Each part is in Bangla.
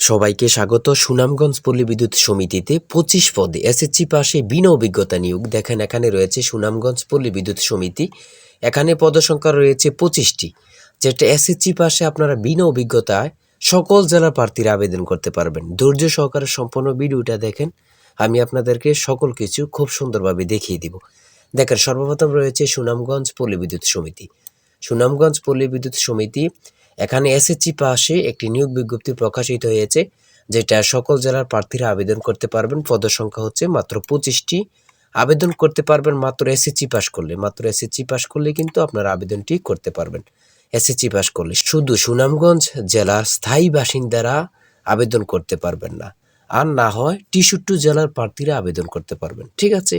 সবাইকে স্বাগত। সুনামগঞ্জ পল্লী বিদ্যুৎ সমিতিতে পঁচিশ পদে এসএসসি পাশে বিনা অভিজ্ঞতা নিয়োগ দেখেন এখানে রয়েছে সুনামগঞ্জ পল্লী বিদ্যুৎ সমিতি। এখানে পদসংখ্যা রয়েছে পঁচিশটি। যেটা এসএসসি পাশে আপনারা বিনা অভিজ্ঞতায় সকল জেলার প্রার্থীরা আবেদন করতে পারবেন। ধৈর্য সহকারে সম্পূর্ণ ভিডিওটা দেখেন। আমি আপনাদেরকে সকল কিছু খুব সুন্দরভাবে দেখিয়ে দিব। দেখেন, সর্বপ্রথম রয়েছে সুনামগঞ্জ পল্লী বিদ্যুৎ সমিতি। সুনামগঞ্জ পল্লী বিদ্যুৎ সমিতি এখানে এসএসসি পাশে একটি নিয়োগ বিজ্ঞপ্তি প্রকাশিত হয়েছে, যেটা সকল জেলার প্রার্থীরা আবেদন করতে পারবেন। পদসংখ্যা হচ্ছে মাত্র পঁচিশটি। আবেদন করতে পারবেন মাত্র এসএসসি পাস করলে। মাত্র এসএসসি পাস করলে কিন্তু আপনারা আবেদনটি করতে পারবেন। এসএসসি পাস করলে শুধু সুনামগঞ্জ জেলার স্থায়ী বাসিন্দারা আবেদন করতে পারবেন না। আর না হয় টিসুট্টু জেলার প্রার্থীরা আবেদন করতে পারবেন। ঠিক আছে?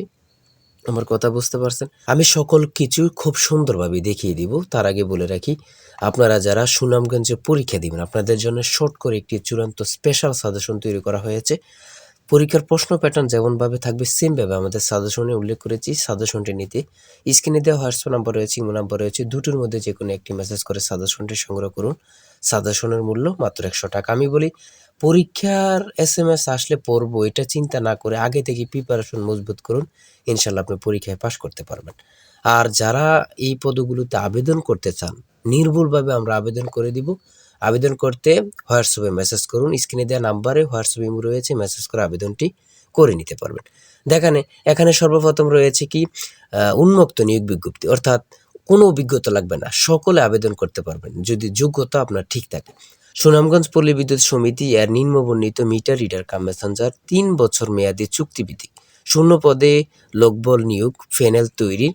আমার কথা বুঝতে পারছেন। আমি সকল কিছু খুব সুন্দরভাবে দেখিয়ে দিব। তার আগে বলে রাখি, আপনারা যারা সুনামগঞ্জে পরীক্ষা দিবেন, আপনাদের জন্য শর্ট করে একটি চূড়ান্ত স্পেশাল সাজেশন তৈরি করা হয়েছে। পরীক্ষার প্রশ্ন প্যাটার্ন যেমনভাবে থাকবে সেমভাবে আমাদের সাজেশনে উল্লেখ করেছি। সাজেশনটি নিতে স্ক্রিনে দেওয়া হোয়াটসঅ্যাপ নাম্বার রয়েছে ইমো নাম্বার রয়েছে, দুটোর মধ্যে যে কোনো একটি মেসেজ করে সাজেশনটি সংগ্রহ করুন। সাজেশনের মূল্য মাত্র একশো টাকা। আমি বলি, পরীক্ষার এস এম এস আসলে পড়ব, এটা চিন্তা না করে আগে থেকে প্রিপারেশন মজবুত করুন ইনশাল্লাহ আপনি পরীক্ষায় পাশ করতে পারবেন। আর যারা এই পদগুলোতে আবেদন করতে চান, নির্ভুলভাবে আমরা আবেদন করে দিব। আবেদন করতে হোয়াটসঅ্যাপে মেসেজ করুন, স্ক্রিনে দেওয়া নাম্বারে হোয়াটসঅ্যাপ ইমো রয়েছে, মেসেজ করে আবেদনটি করে নিতে পারবেন। দেখানে, এখানে সর্বপ্রথম রয়েছে কি উন্মুক্ত নিয়োগ বিজ্ঞপ্তি, অর্থাৎ কোনো অভিজ্ঞতা লাগবে না, সকলে আবেদন করতে পারবেন, যদি যোগ্যতা আপনার ঠিক থাকে। সুনামগঞ্জ পল্লী বিদ্যুৎ সমিতি এর নিম্নবর্ণিত মিটার রিডার কাম মেসেঞ্জার তিন বছর মেয়াদী চুক্তিভিত্তিক শূন্য পদে লোকবল নিয়োগ ফেনেল তৈরি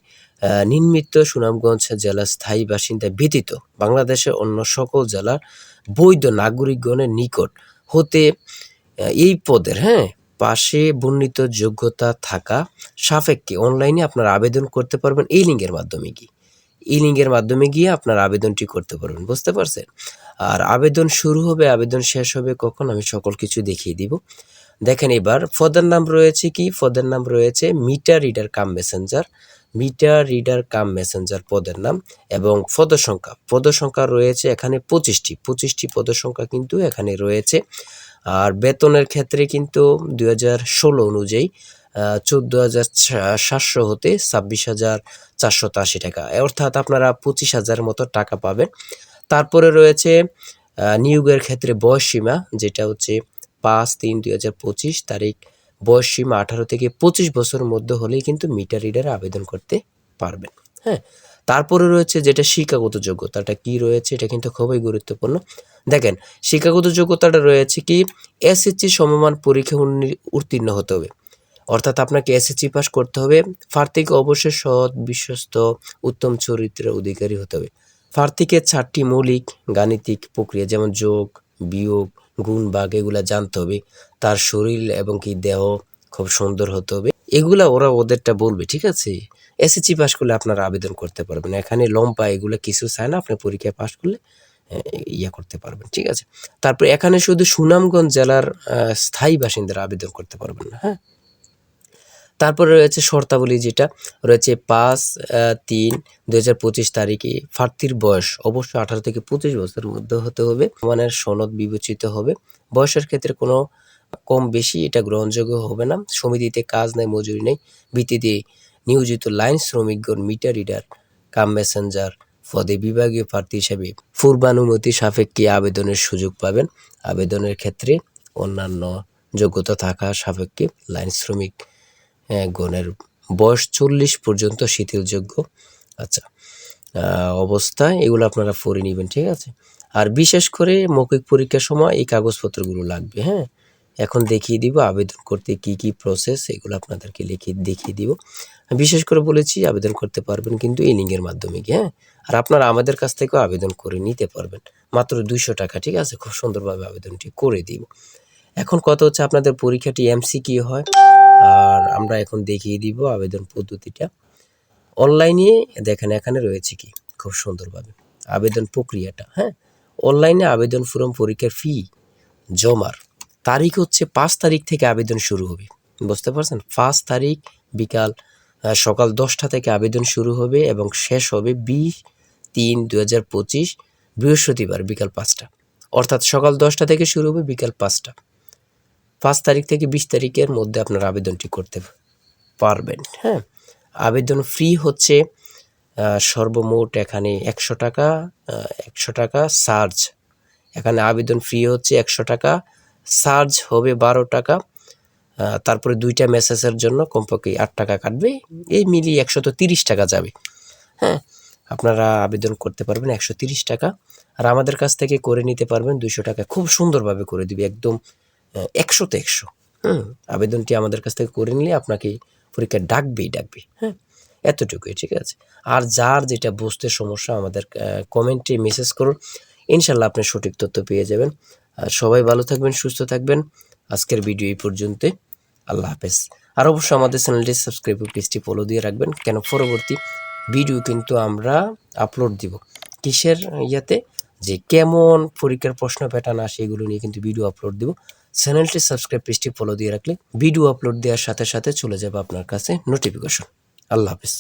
আহ, নিম্মিত সুনামগঞ্জ জেলার স্থায়ী বাসিন্দা ব্যতীত বাংলাদেশের অন্য সকল জেলার বৈধ নাগরিকগণের নিকট হতে এই পদের হ্যাঁ পাশে বর্ণিত যোগ্যতা থাকা সাপেক্ষে অনলাইনে আপনারা আবেদন করতে পারবেন। এই লিঙ্কের মাধ্যমে কি এই লিঙ্কের মাধ্যমে গিয়ে আপনার আবেদনটি করতে পারবেন বুঝতে পারছেন? আর আবেদন শুরু হবে আবেদন শেষ হবে কখন আমি সকল কিছু দেখিয়ে দিব। দেখেন এবার ফদের নাম রয়েছে কি? ফদের নাম রয়েছে meter reader cum messenger. Meter reader cum messenger পদের নাম এবং পদসংখ্যা। পদসংখ্যা রয়েছে এখানে পঁচিশটি। পঁচিশটি পদসংখ্যা কিন্তু এখানে রয়েছে। আর বেতনের ক্ষেত্রে কিন্তু দুই হাজার ষোলো অনুযায়ী চোদ্দ হাজার সাতশো হতে ছাব্বিশ হাজার চারশো আশি টাকা। অর্থাৎ আপনারা পঁচিশ হাজার মতো টাকা পাবেন। তারপরে রয়েছে নিয়োগের ক্ষেত্রে বয়স সীমা যেটা হচ্ছে পাঁচ তিন দুই হাজার পঁচিশ তারিখ বয়স সীমা আঠারো থেকে পঁচিশ বছরের মধ্যে হলেই কিন্তু মিটার রিডারে আবেদন করতে পারবেন। হ্যাঁ তারপরে রয়েছে যেটা শিক্ষাগত যোগ্যতাটা কি রয়েছে, এটা কিন্তু খুবই গুরুত্বপূর্ণ। দেখেন, শিক্ষাগত যোগ্যতাটা রয়েছে কি এসএসসি সমমান পরীক্ষা উত্তীর্ণ হতে হবে। অর্থাৎ আপনাকে এসএসসি পাস করতে হবে। প্রার্থীকে অবশ্যই সৎ, বিশ্বস্ত, উত্তম চরিত্রের অধিকারী হতে হবে। প্রার্থীকে চারটি মৌলিক গাণিতিক প্রক্রিয়া যেমন যোগ, বিয়োগ গুণ বাঘ এগুলা জানতে হবে। তার শরীর এবং কি দেহ খুব সুন্দর হতে হবে। এগুলা ওরা ওদেরটা বলবে, ঠিক আছে? এসএসসি পাস করলে আপনারা আবেদন করতে পারবেন। এখানে লম্বা এগুলো কিছু চায় না, আপনি পরীক্ষায় পাস করলে ইয়ে করতে পারবেন, ঠিক আছে? তারপর এখানে শুধু সুনামগঞ্জ জেলার স্থায়ী বাসিন্দারা আবেদন করতে পারবেন না হ্যাঁ? তারপরে রয়েছে শর্তাবলী যেটা, রয়েছে পাঁচ তিন পঁচিশ তারিখে প্রার্থীর বয়স অবশ্যই আঠারো থেকে পঁচিশ বছরের মধ্যে হতে হবে। মানের সনদ বিবেচিত হবে। বয়সের ক্ষেত্রে কোনো কম বেশি এটা গ্রহণযোগ্য হবে না। সমিতিতে কাজ নেই, মজুরি নেই। ভিত্তিতে নিয়োজিত লাইন শ্রমিকগণ, মিটার রিডার, কাম মেসেঞ্জার পদে বিভাগীয় প্রার্থী হিসেবে পূর্বানুমতি সাপেক্ষে আবেদনের সুযোগ পাবেন। আবেদনের ক্ষেত্রে অন্যান্য যোগ্যতা থাকা সাপেক্ষে লাইন শ্রমিক গণের বয়স চল্লিশ পর্যন্ত শিথিলযোগ্য। আচ্ছা আহ, অবস্থায় এগুলো আপনারা পড়ে নেবেন ঠিক আছে? আর বিশেষ করে মৌখিক পরীক্ষার সময় এই কাগজপত্রগুলো লাগবে হ্যাঁ? এখন দেখিয়ে দিব আবেদন করতে কি কি প্রসেস এগুলো আপনাদেরকে লিখে দেখিয়ে দিব। বিশেষ করে বলেছি আবেদন করতে পারবেন কিন্তু এই মাধ্যমে গিয়ে হ্যাঁ? আর আপনারা আমাদের কাছ থেকেও আবেদন করে নিতে পারবেন। মাত্র দুইশো টাকা ঠিক আছে? খুব সুন্দরভাবে আবেদনটি করে দিব। এখন কত হচ্ছে? আপনাদের পরীক্ষাটি এমসি কি হয়? আর আমরা এখন দেখিয়ে দিব আবেদন পদ্ধতিটা। অনলাইনে দেখেন এখানে রয়েছে কি? খুব সুন্দরভাবে। আবেদন প্রক্রিয়াটা হ্যাঁ? অনলাইনে আবেদন ফর্ম পরীক্ষার ফি জমার। তারিখ হচ্ছে পাঁচ তারিখ থেকে আবেদন শুরু হবে। বুঝতে পারছেন? পাঁচ তারিখ বিকাল সকাল দশটা থেকে আবেদন শুরু হবে এবং শেষ হবে বিশ তিন দু হাজার পঁচিশ বৃহস্পতিবার বিকাল পাঁচটা। অর্থাৎ সকাল দশটা থেকে শুরু হবে বিকাল পাঁচটা। পাঁচ তারিখ থেকে বিশ তারিখের মধ্যে আপনার আবেদনটি করতে পারবেন হ্যাঁ? আবেদন ফ্রি হচ্ছে সর্বমোট এখানে একশো টাকা একশো টাকা চার্জ এখানে আবেদন ফ্রি হচ্ছে একশো টাকা চার্জ হবে বারো টাকা। তারপরে দুইটা মেসেজের জন্য কমপক্ষে আট টাকা কাটবে, এই মিলিয়ে একশত তিরিশ টাকা যাবে হ্যাঁ? আপনারা আবেদন করতে পারবেন একশো তিরিশ টাকা। আর আমাদের কাছ থেকে করে নিতে পারবেন দুশো টাকা। খুব সুন্দরভাবে করে দিবে, একদম একশোতে একশো। হুম, আবেদনটি আমাদের কাছ থেকে করে নিলে আপনাকে পরীক্ষা ডাকবেই ডাকবে হ্যাঁ এতটুকুই, ঠিক আছে? আর যার যেটা বুঝতে সমস্যা আমাদের কমেন্টে মেসেজ করুন। ইনশাল্লাহ আপনি সঠিক তথ্য পেয়ে যাবেন। আর সবাই ভালো থাকবেন, সুস্থ থাকবেন। আজকের ভিডিও এই পর্যন্ত আল্লাহ হাফেজ। আর অবশ্যই আমাদের চ্যানেলটি সাবস্ক্রাইব পেজটি ফলো দিয়ে রাখবেন, কেন পরবর্তী ভিডিও কিন্তু আমরা আপলোড দিব। কিসের ইয়াতে? যে কেমন পরীক্ষার প্রশ্ন প্যাটার্ন আসে এগুলো নিয়ে কিন্তু ভিডিও আপলোড দিব। চ্যানেলটি সাবস্ক্রাইব পেজটি ফলো দিয়ে রাখলে ভিডিও আপলোড দেওয়ার সাথে সাথে চলে যাবে আপনার কাছে নোটিফিকেশন আল্লাহ হাফেজ।